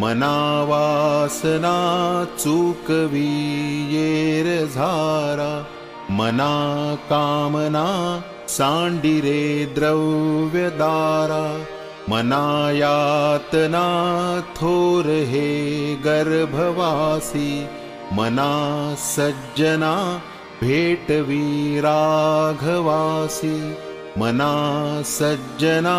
मनावासना चूकवीयेरधारा मना कामना साण्डिरे द्रव्यदारा मनायातना थोर है मना सज्जना भेटवीराघवासी मना सज्जना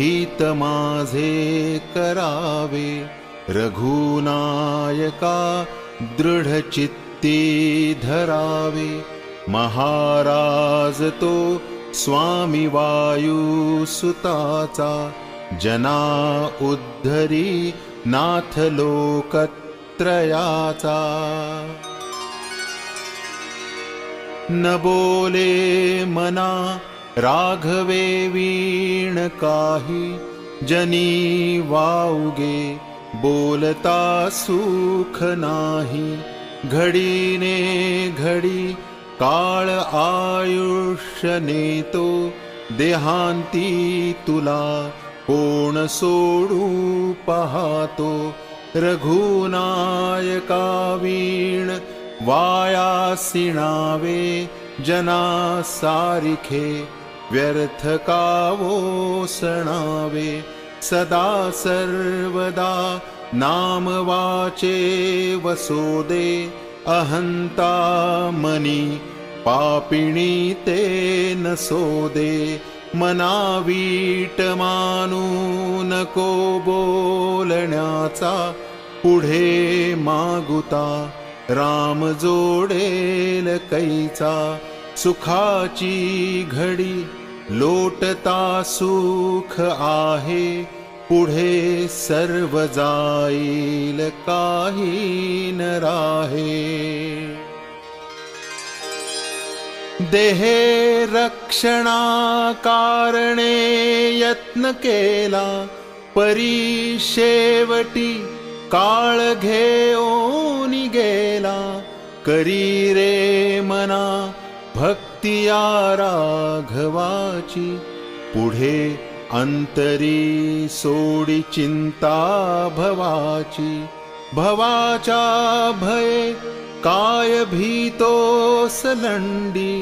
हित माझे करावे. रघुनायका दृढचित्ती धरावे. महाराज तो स्वामी वायू सुताचा. जना उद्धरी नाथ लोकत्रयाचा. न बोले मना राघवे वीण काही जनी वाऊगे बोलता सुख नाही. घडीने घडी काळ आयुष्य नेतो देहांती तुला कोण सोडू पाहतो. रघुनायका वीण वायासी जना सारिखे व्यर्थ कावो सणावे सदा सर्वदा नाम वाचे वसोदे अहंता मनी पापिणी ते नसोदे मनावीट मानू नको बोलण्याचा पुढे मागुता राम जोडेल कैचा सुखाची घडी लोटता सुख आहे पुढे सर्व जाईल काही न राहे. देहे रक्षणा कारणे यत्न केला परी शेवटी काळ घेऊन गेला. करी रे मना भक्तिया राघवाची पुढे अंतरी सोडी चिंता भवाची भय काय भीतो सलंडी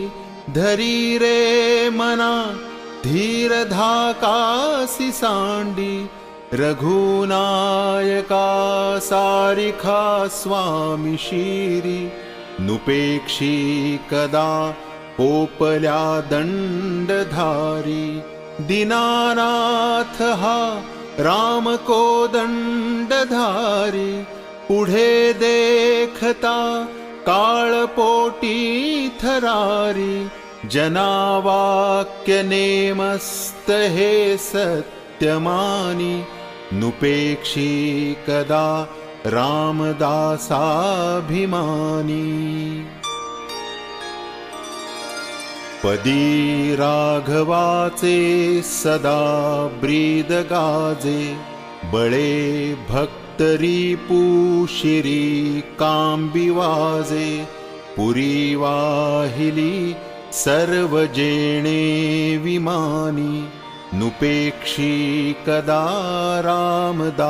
धरी रे मना धीर धाकासी सांडी। रघुनायका सारिखा स्वामी शिरी नुपेक्षी कदा पोपल्या दंडधारी दिनानाथ हा राम को दंडधारी पुढे देखता काळपोटी थरारी जनावाक्य नेमस्त हे सत्यमानी नुपेक्षी कदा रामदासाभिमानी। पदी राघवाचे सदा ब्रीद गाजे बळे भक्तरी पूशिरी कांबी वाजे पुरी वाहिली सर्व जेणे विमानी नुपेक्षी कदा रामदासाभिमानी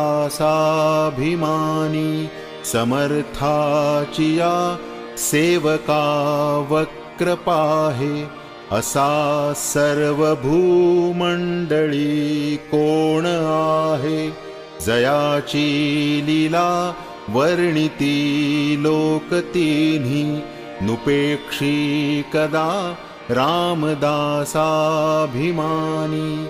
समर्थाचिया सेवका वक्रपाहे असा सर्व भूमंडळी कोण आहे? जयाची लीला वर्णिती लोक तिन्ही नुपेक्षी कदा रामदासाभिमानी?